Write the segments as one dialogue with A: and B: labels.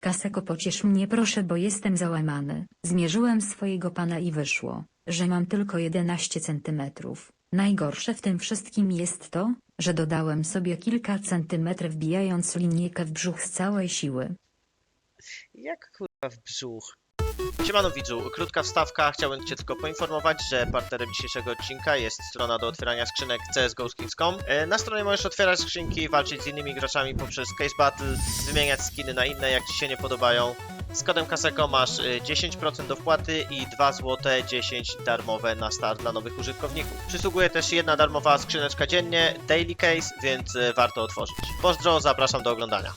A: Kaseko pociesz mnie proszę bo jestem załamany. Zmierzyłem swojego pana i wyszło, że mam tylko 11 centymetrów. Najgorsze w tym wszystkim jest to, że dodałem sobie kilka centymetrów wbijając linijkę w brzuch z całej siły.
B: Jak kurwa w brzuch? Siemano widzu, krótka wstawka, chciałbym cię tylko poinformować, że partnerem dzisiejszego odcinka jest strona do otwierania skrzynek CSGO.com. E, Na stronie możesz otwierać skrzynki, walczyć z innymi graczami poprzez Case Battle, wymieniać skiny na inne jak ci się nie podobają. Z kodem Kaseko masz e, 10% do wpłaty i 2 zł 10 darmowe na start dla nowych użytkowników. Przysługuje też jedna darmowa skrzyneczka dziennie, Daily Case, więc e, warto otworzyć. Pozdro, zapraszam do oglądania.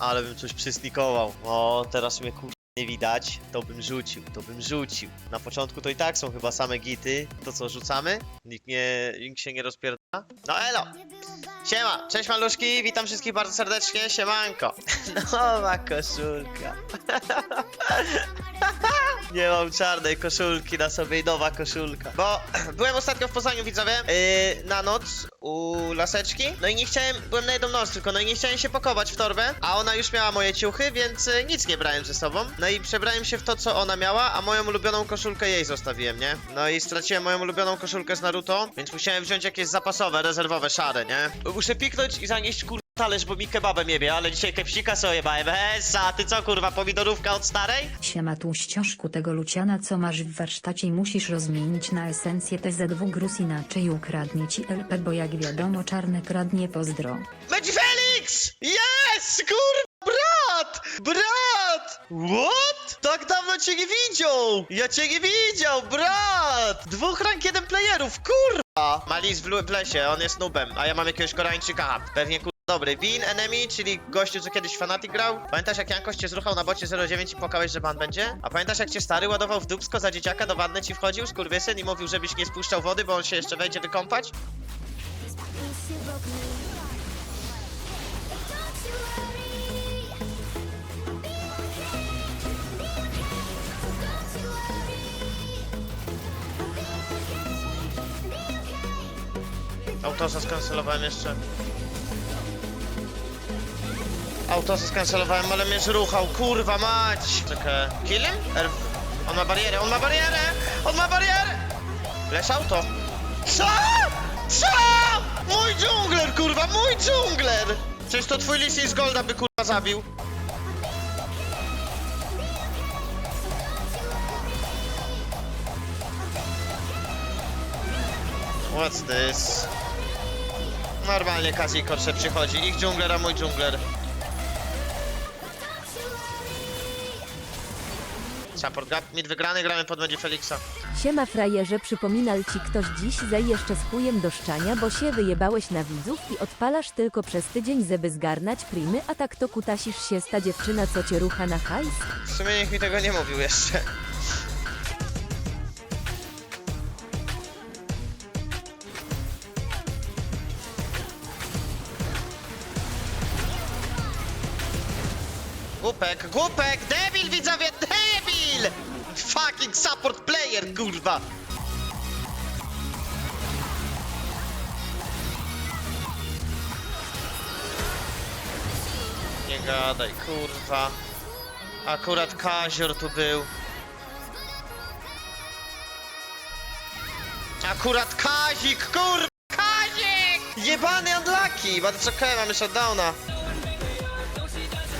B: Ale bym coś przysnikował. O, teraz mnie kur... nie widać. To bym rzucił, to bym rzucił. Na początku to i tak są chyba same gity. To co rzucamy? Nikt nie, nikt się nie rozpierdala. No elo! Siema, cześć maluszki, witam wszystkich bardzo serdecznie, siemanko. Nowa koszulka. Nie mam czarnej koszulki na sobie i nowa koszulka. Bo byłem ostatnio w Poznaniu, widzowie, yy, na noc u laseczki. No i nie chciałem, byłem na jedną noc tylko, no i nie chciałem się pakować w torbę, a ona już miała moje ciuchy, więc y, nic nie brałem ze sobą. No i przebrałem się w to, co ona miała, a moją ulubioną koszulkę jej zostawiłem, nie? No i straciłem moją ulubioną koszulkę z Naruto, więc musiałem wziąć jakieś zapasowe, rezerwowe, szare, nie? Muszę piknąć i zanieść kur... talerz, bo mi kebabem jebie, ale dzisiaj kepsika sobie jebałem. Esa, ty co kurwa, pomidorówka od starej?
A: Siema tłuścioszku tego luciana co masz w warsztacie musisz rozmienić na esencję TZ2 gruz inaczej ukradnie ci LP bo jak wiadomo czarne kradnie pozdro.
B: Będzie Felix! Yes! Kurwa, brat! Brat! What? Tak dawno cię nie widział! Ja cię nie widział, brat! Dwóch rank jeden playerów, kurwa! Malis w, lesie, on jest nubem, a ja mam jakiegoś Koreańczyka. Pewnie kurwa dobry. Win Enemy, czyli gościu, co kiedyś Fanatic grał. Pamiętasz jak Jankoś cię zruchał na bocie 09 i płakałeś, że ban będzie? A pamiętasz jak cię stary ładował w dupsko za dzieciaka, do wanny ci wchodził, skurwysyn i mówił, żebyś nie spuszczał wody, bo on się jeszcze wejdzie wykąpać? Autosa skancelowałem jeszcze. Autosa skancelowałem, ale mnie zruchał, kurwa mać! Czekaj, killem? R... On ma barierę, on ma barierę! On ma barierę! Flash auto. Co? Co? Mój dżungler, kurwa, mój dżungler! Przecież to twój Lisy z Golda by kurwa zabił. What's this? Normalnie Kazi Korsze przychodzi. Ich dżungler, a mój dżungler. Support gap, mid wygrany, gramy pod będzie Felixa.
C: Siema frajerze, przypominal ci ktoś dziś zej jeszcze z chujem do szczania, bo się wyjebałeś na widzów i odpalasz tylko przez tydzień, żeby zgarnać primy, a tak to kutasisz się sta dziewczyna, co cię rucha na hajs?
B: W sumie nikt mi tego nie mówił jeszcze. Głupek, głupek, debil widzowie, debil! Fucking support player, kurwa! Nie gadaj, kurwa. Akurat Kazior tu był. Akurat Kazik, kurwa, Kazik! Jebany unlucky! Bardzo okej, mamy shutdowna.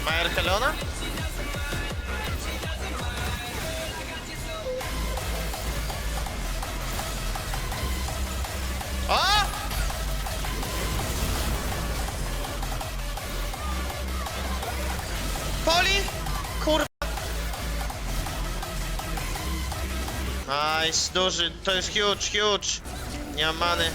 B: Majer Helena? O! Poli? Kurwa. Nice, duży, to jest huge, huge. Nie mam many.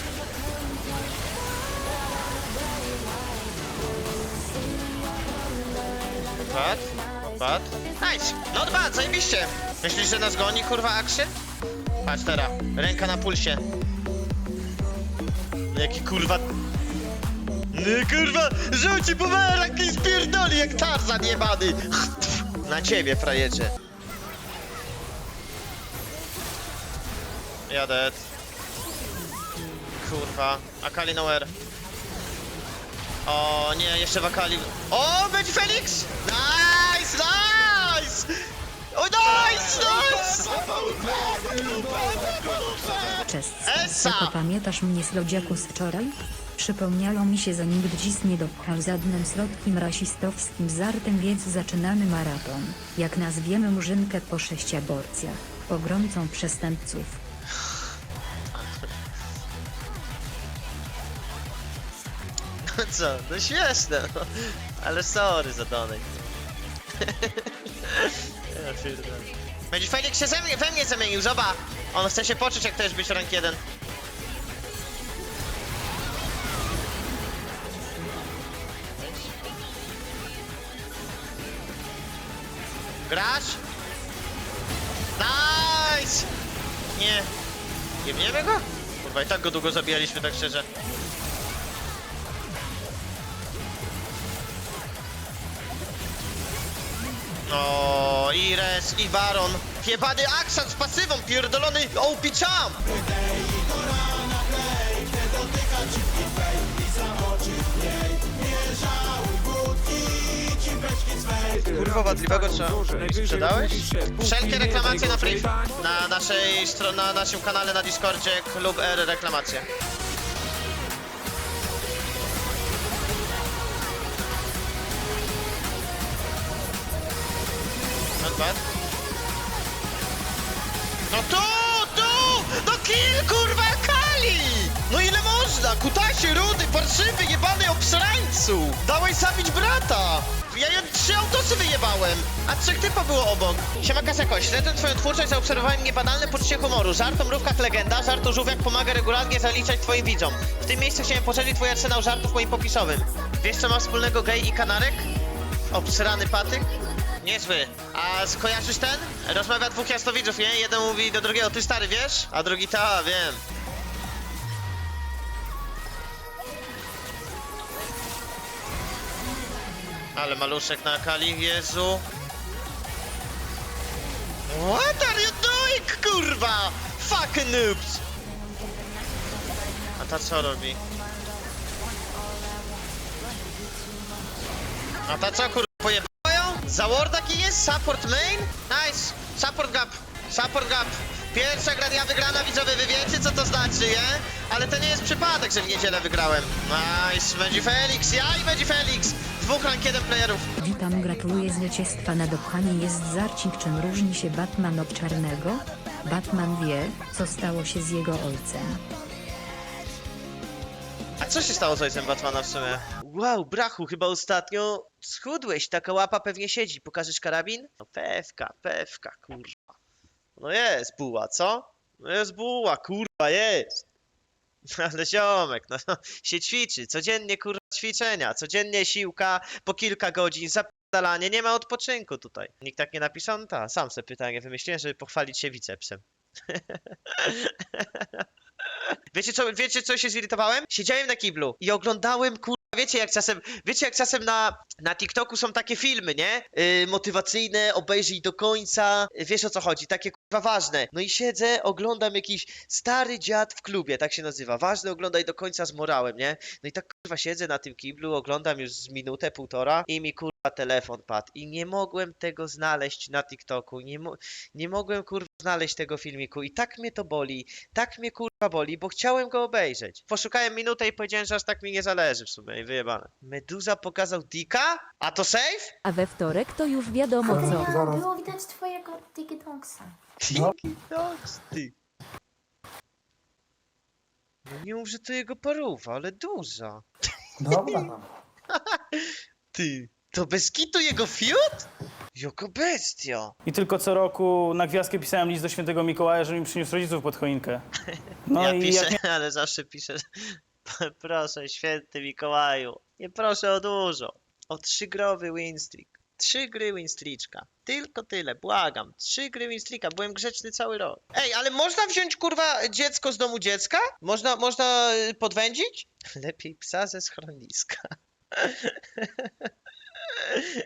B: Bad, not bad. Nice, not bad, zajebiście. Myślisz, że nas goni, kurwa, action? Patrz teraz, ręka na pulsie. Jaki kurwa... No kurwa, rzuci bumerang i spierdoli jak Tarzan jebany. Na ciebie, frajerze. Jadę. Kurwa, Akali nowhere. O nie, jeszcze wakali. O, będzie Felix! Nice,
A: nice!
B: O,
A: nice, nice! Cześć, pamiętasz mnie slodziaku z wczoraj? Przypomniało mi się, że nigdy dziś nie dopchał żadnym srodkim rasistowskim zartem, więc zaczynamy maraton. Jak nazwiemy murzynkę po sześciaborcjach, pogromcą przestępców.
B: co, no śmieszne, no. Ale sorry za donek. Ja pierdolę. Będzie Felix się ze mnie, we mnie zamienił, zobacz! On chce się poczuć jak też być rank 1. Grasz? Nice! Nie. Nie wiemy go? Kurwa, i tak go długo zabijaliśmy, tak szczerze. O, i Res, i Baron. Jebany Aksan z pasywą, pierdolony OP Champ! Kurwa, wadliwego trzeba. Sprzedałeś? Wszelkie reklamacje na free. Na naszej stronie, na naszym kanale na Discordzie klub R reklamacje. Kutasie, rudy, parszywy, jebany obsrańcu! Dałeś zabić brata! Ja je trzy autosy wyjebałem, a trzech typa było obok. Siema Kaseko, śledzę twoją twórczość, zaobserwowałem niebanalne poczucie humoru. Żart o mrówkach legenda, żart o żółwiach pomaga regularnie zaliczać twoim widzom. W tym miejscu chciałem poszerzyć twój arsenał żartów moim popisowym. Wiesz co ma wspólnego gej i kanarek? Obsrany patyk? Niezły. A skojarzysz ten? Rozmawia dwóch jasnowidzów, nie? Jeden mówi do drugiego, ty stary, wiesz? A drugi, ta, wiem. Ale maluszek na Kali, Jezu. What are you doing, kurwa? Fucking noobs! A ta co robi? A ta co, kurwa, pojebają? Za Warda jaki jest? Support main? Nice! Support gap! Support gap! Pierwsza gra ja wygrana, widzowie, wy wiecie co to znaczy, nie? Ale to nie jest przypadek, że w niedzielę wygrałem. Nice! Będzie Felix, ja i będzie Felix! Dwóch rank 1 playerów.
A: Witam, gratuluję zwycięstwa na dopchanie jest zarcik czym różni się Batman od czarnego? Batman wie, co stało się z jego ojcem.
B: A co się stało z ojcem Batmana w sumie? Wow, brachu, chyba ostatnio schudłeś, taka łapa pewnie siedzi. Pokażesz karabin? No pewka, pewka, kurwa. No jest buła, co? No jest buła, kurwa, jest. Ale ziomek, no, no się ćwiczy, codziennie kurwa ćwiczenia, codziennie siłka, po kilka godzin, zapadalanie, nie ma odpoczynku tutaj. Nikt tak nie napisał? No ta, sam sobie pytanie wymyśliłem, żeby pochwalić się bicepsem. Wiecie co, wiecie co się zirytowałem? Siedziałem na kiblu i oglądałem kurwa, wiecie jak czasem, wiecie jak czasem na, na TikToku są takie filmy, nie? Yy, motywacyjne, obejrzyj do końca, wiesz o co chodzi, takie ważne. No i siedzę, oglądam jakiś stary dziad w klubie, tak się nazywa, ważne oglądaj do końca z morałem, nie? No i tak kurwa siedzę na tym kiblu, oglądam już z minutę, półtora i mi kurwa telefon padł i nie mogłem tego znaleźć na TikToku, nie, mo nie mogłem kurwa znaleźć tego filmiku i tak mnie to boli, tak mnie kurwa boli, bo chciałem go obejrzeć. Poszukałem minutę i powiedziałem, że aż tak mi nie zależy w sumie i wyjebane. Meduza pokazał Dika? A to safe?
C: A we wtorek to już wiadomo co.
D: Ja, było widać twojego TikToksa.
B: Tiki Dogs, ty. No nie mów, że to jego paruwa, ale duża.
E: Dobra tam.
B: Ty. To bez kitu jego fiut? Joko bestia.
F: I tylko co roku na gwiazdkę pisałem list do świętego Mikołaja, żeby mi przyniósł rodziców pod choinkę. No
B: ja
F: i
B: piszę,
F: jak
B: ale zawsze piszę, proszę święty Mikołaju, nie proszę o dużo. O trzygrowy winstreak. Trzy gry winstreaczka. Tylko tyle, błagam. Trzy gry winstreaka, byłem grzeczny cały rok. Ej, ale można wziąć kurwa dziecko z domu dziecka? Można, można y, podwędzić? Lepiej psa ze schroniska.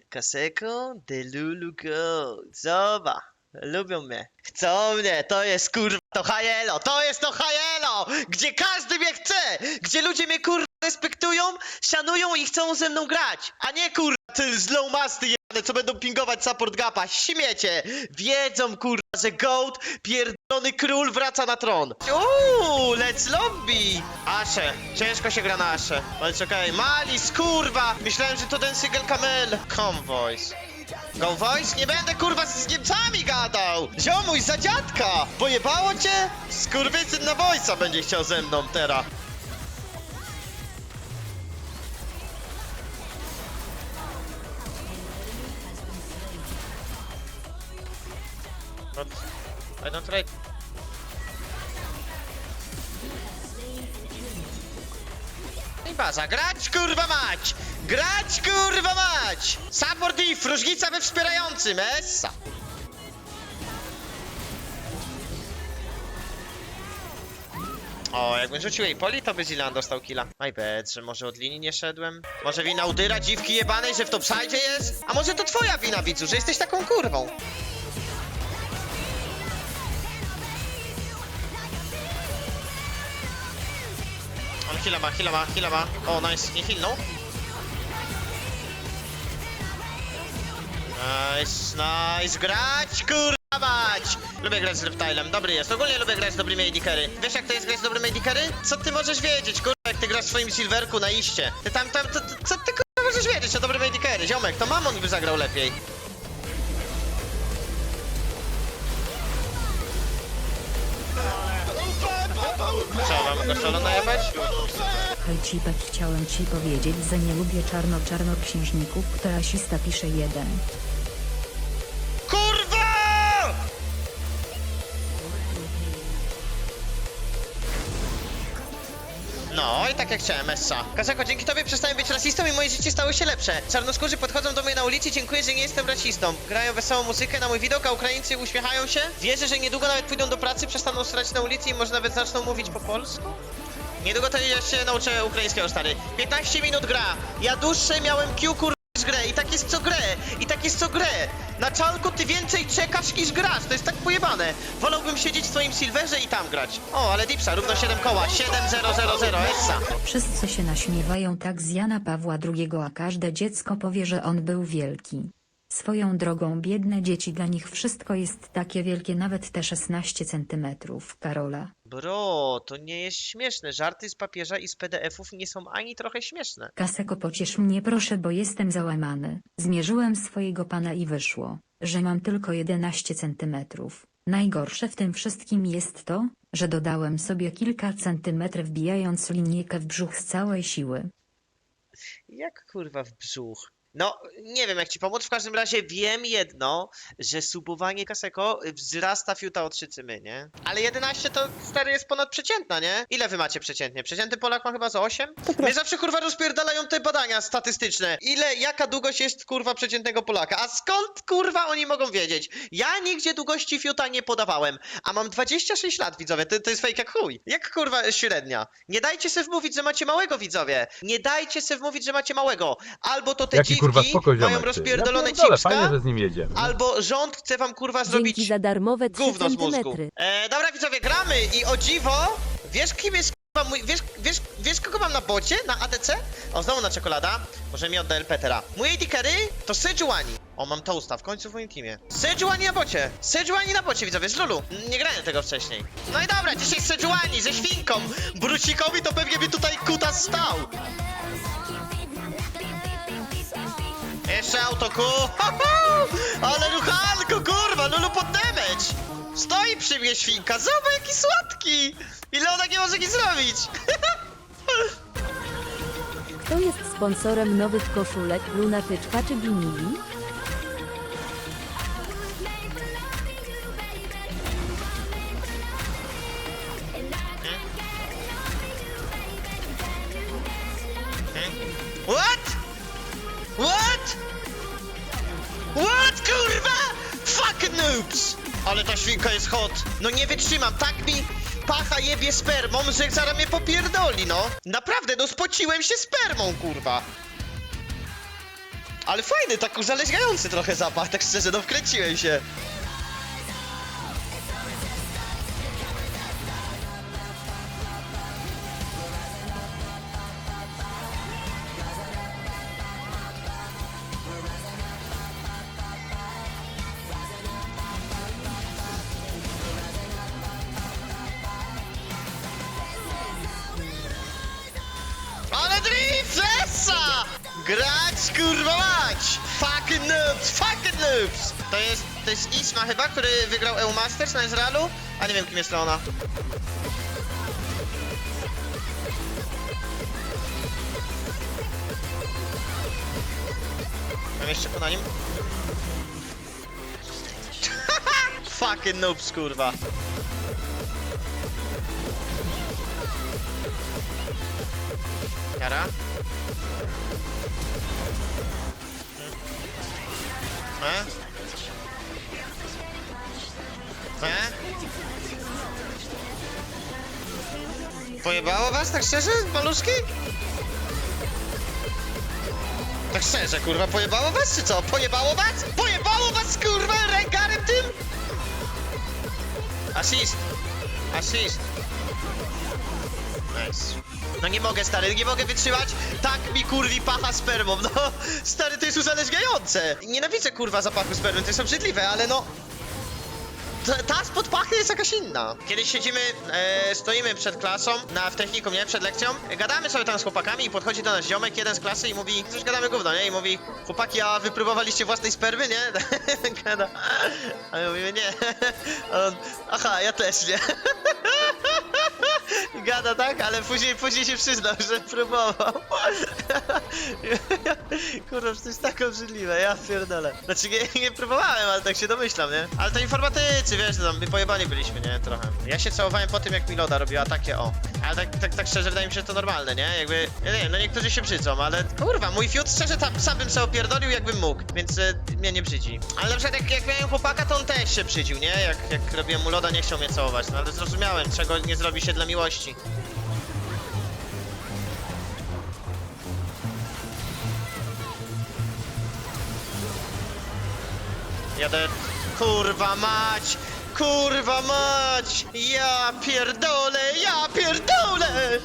B: Kaseko de Lulu Go. Zobacz. Lubią mnie. Chcą mnie. To jest kurwa to Hajelo. To jest to Hajelo! Gdzie każdy mnie chce! Gdzie ludzie mnie kurwa respektują, szanują i chcą ze mną grać. A nie kurwa ty slow masty co będą pingować support gapa. Śmiecie! Wiedzą kurwa, że GOAT pierdolony król wraca na tron. Uuu, let's lobby. Asze, ciężko się gra na Asze. Ale okej. Malis, kurwa. Myślałem, że to ten single kamel. Convoys. Go voice? Nie będę kurwa z Niemcami gadał! Ziomuś za dziadka! Pojebało cię? Skurwysyn na voice'a będzie chciał ze mną teraz. I don't rate. I baza, grać kurwa mać! Grać kurwa mać! Support if, różnica we wspierającym, essa! O, jakbym rzucił jej poli, to by Zilan dostał killa. I bet, że może od linii nie szedłem? Może wina Udyra, dziwki jebanej, że w topside jest? A może to twoja wina, widzu, że jesteś taką kurwą? On heala ma, heala ma, ma. O, nice, nie healnął. Nice, nice, grać, kurwa mać! Lubię grać z Reptilem, dobry jest. Ogólnie lubię grać z dobrymi AD carry. Wiesz jak to jest grać z dobrymi AD carry? Co ty możesz wiedzieć, kurwa, jak ty grasz w swoim Silverku na iście? Ty tam, tam, to, to, co ty kurwa możesz wiedzieć o dobrym AD carry? Ziomek, to Mamon by zagrał lepiej. Trzeba wam go solo najebać?
A: Hej Cipek chciałem ci powiedzieć, że nie lubię czarno-czarnoksiężników, to rasista pisze jeden.
B: No i tak jak chciałem, Essa. Kazako, dzięki tobie przestałem być rasistą i moje życie stało się lepsze. Czarnoskórzy podchodzą do mnie na ulicy, dziękuję, że nie jestem rasistą. Grają wesołą muzykę na mój widok, a Ukraińcy uśmiechają się. Wierzę, że niedługo nawet pójdą do pracy, przestaną strać na ulicy i może nawet zaczną mówić po polsku. Niedługo to ja się nauczę ukraińskiego, stary. 15 minut gra. Ja dłuższe miałem Q, kur grę i tak jest co grę, jest co grę. Na czalku ty więcej czekasz niż grasz, to jest tak pojebane. Wolałbym siedzieć w twoim silverze i tam grać. O, ale Dipsa, równo 7 koła, 7000, Essa.
A: Wszyscy się naśmiewają tak z Jana Pawła II, a każde dziecko powie, że on był wielki. Swoją drogą biedne dzieci dla nich wszystko jest takie wielkie, nawet te 16 centymetrów, Karola.
B: Bro, to nie jest śmieszne, żarty z papieża i z PDF-ów nie są ani trochę śmieszne.
A: Kaseko pociesz mnie proszę, bo jestem załamany. Zmierzyłem swojego pana i wyszło, że mam tylko 11 centymetrów. Najgorsze w tym wszystkim jest to, że dodałem sobie kilka centymetrów wbijając linijkę w brzuch z całej siły.
B: Jak kurwa w brzuch? No, nie wiem jak ci pomóc, w każdym razie wiem jedno, że subowanie Kaseko wzrasta fiuta od szycymy, nie? Ale 11 to stary jest ponad przeciętna, nie? Ile wy macie przeciętnie? Przeciętny Polak ma chyba z 8? Mnie zawsze kurwa rozpierdalają te badania statystyczne. Ile, jaka długość jest kurwa przeciętnego Polaka? A skąd kurwa oni mogą wiedzieć? Ja nigdzie długości fiuta nie podawałem, a mam 26 lat widzowie, to, to jest fake jak chuj. Jak kurwa średnia? Nie dajcie se wmówić, że macie małego widzowie. Nie dajcie se wmówić, że macie małego. Albo to te
E: Jaki kurwa spoko
B: mają
E: ziomek, ty.
B: rozpierdolone
E: ja pierdolę,
B: cipska,
E: fajnie, że z nim jedziemy.
B: albo rząd chce wam kurwa zrobić
C: Dzięki za darmowe 3
B: gówno z mózgu.
C: centymetry.
B: E, dobra widzowie, gramy i o dziwo, wiesz kim jest kurwa mój, wiesz, wiesz, wiesz kogo mam na bocie, na ADC? O, znowu na czekolada, może mi odda El Petera. Mój AD carry to Sejuani. O, mam toasta, w końcu w moim teamie. Sejuani na bocie, Sejuani na bocie widzowie, z Lulu. Nie grałem tego wcześniej. No i dobra, dzisiaj Sejuani ze świnką. Brucikowi to pewnie by tutaj kuta stał. Jeszcze autoku. Ho, ho! Ale ruchanko, kurwa, Lulu pod damage. Stoi przy mnie świnka, zobacz jaki słodki. Ile ona nie może nic zrobić.
C: Kto jest sponsorem nowych koszulek, Lunatyczka czy Binili?
B: What? What? Noobs! Ale ta świnka jest hot. No nie wytrzymam, tak mi pacha jebie spermą, że zaraz mnie popierdoli, no. Naprawdę, no spociłem się spermą, kurwa. Ale fajny, tak uzależniający trochę zapach, tak szczerze, no wkręciłem się. Grać, kurwa mać! Fucking noobs, fucking noobs! To jest, to jest Isma chyba, który wygrał EU Masters na Izraelu? A nie wiem, kim jest Leona. Mam jeszcze po na nim? Fucking noobs, kurwa. Jara? Pojebało was, tak szczerze, maluszki? Tak szczerze, kurwa, pojebało was, czy co? Pojebało was? Pojebało was, kurwa, rękarem tym? Assist. Assist. Nice. No nie mogę, stary, nie mogę wytrzymać. Tak mi kurwi pacha spermą, no. Stary, to jest uzależniające. Nienawidzę, kurwa, zapachu spermy, to jest obrzydliwe, ale no... Ta, spod pachy jest jakaś inna. Kiedyś siedzimy, e, stoimy przed klasą, na, w technikum, nie? Przed lekcją. Gadamy sobie tam z chłopakami i podchodzi do nas ziomek, jeden z klasy i mówi, coś gadamy gówno, nie? I mówi, chłopaki, a wy próbowaliście własnej spermy, nie? Gada. A my mówimy, nie. On, aha, ja też nie. Gada tak, ale później, później się przyznał, że próbował. Kurwa, to jest tak obrzydliwe, ja pierdolę. Znaczy nie, nie próbowałem, ale tak się domyślam, nie? Ale to informatycy, wiesz, tam my pojebani byliśmy, nie? Trochę. Ja się całowałem po tym, jak mi Loda robiła takie o. Ale tak, tak, tak szczerze wydaje mi się, że to normalne, nie? Jakby, ja nie wiem, no niektórzy się brzydzą, ale kurwa, mój fiut szczerze tam sam bym sobie opierdolił, jakbym mógł, więc e, mnie nie brzydzi. Ale na przykład jak, jak miałem chłopaka, to on też się brzydził, nie? Jak, jak robiłem mu Loda, nie chciał mnie całować, no ale zrozumiałem, czego nie zrobi się dla miłości. Jadę. Kurwa mać! Kurwa mać! Ja pierdolę! Ja pierdolę!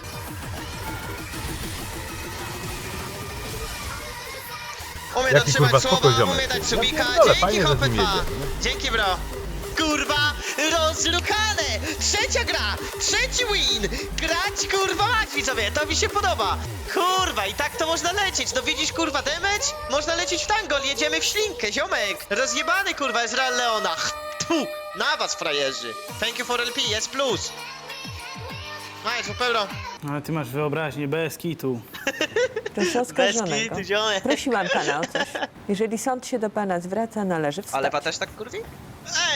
B: Umie
E: Jaki,
B: dotrzymać
E: kurwa, spoko,
B: słowa,
E: ziomek.
B: umie dać
E: Ja
B: subika.
E: pierdolę,
B: Dzięki
E: fajnie, że z
B: hopy
E: nim
B: 2!
E: jedzie,
B: Dzięki bro! Kurwa! Rozlukane! Trzecia gra! Trzeci win! Grać kurwa mać widzowie! To mi się podoba! Kurwa i tak to można lecieć! No widzisz kurwa damage? Można lecieć w tangol, jedziemy w ślinkę, ziomek! Rozjebany kurwa Ezreal Leona! Tu! Na was frajerzy! Thank you for LP, jest plus! Nice, pełno!
F: Ale ty masz wyobraźnię bez kitu.
G: Proszę
B: Bez
G: oskarżonego.
B: kitu, ziomek!
G: Prosiłam pana o coś. Jeżeli sąd się do pana zwraca, należy wstać.
B: Ale też tak kurwi?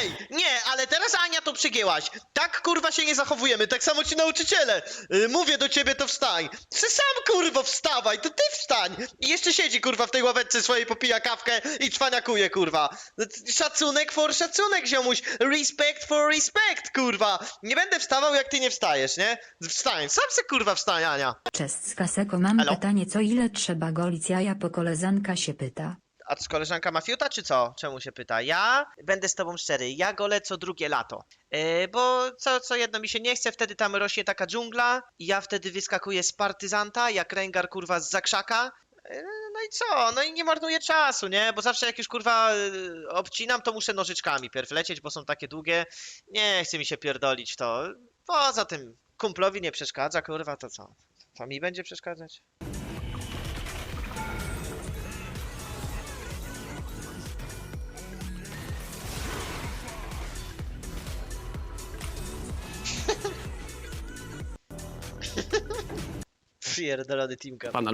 B: Ej, nie, ale teraz Ania to przygięłaś. Tak kurwa się nie zachowujemy, tak samo ci nauczyciele. Y, mówię do ciebie to wstań. Ty sam kurwo wstawaj, to ty wstań. I jeszcze siedzi kurwa w tej ławeczce swojej, popija kawkę i czwaniakuje kurwa. No, Szacunek for szacunek ziomuś. Respect for respect kurwa. Nie będę wstawał jak ty nie wstajesz, nie? Wstań, sam se kurwa wstań Ania.
A: Cześć Kaseko mam
B: Halo?
A: pytanie co ile trzeba golić jaja po koleżanka się pyta.
B: A z koleżanka ma fiuta, czy co? Czemu się pyta? Ja będę z tobą szczery, ja golę co drugie lato. Yy, bo co, co jedno mi się nie chce, wtedy tam rośnie taka dżungla i ja wtedy wyskakuję z partyzanta, jak Rengar kurwa z zakrzaka. Yy, No i co? No i nie marnuję czasu, nie? Bo zawsze jak już kurwa yy, obcinam, to muszę nożyczkami pierw lecieć, bo są takie długie. Nie chce mi się pierdolić w to. Poza tym kumplowi nie przeszkadza, kurwa, to co? To mi będzie przeszkadzać? Pierdolony teamka.
H: Pana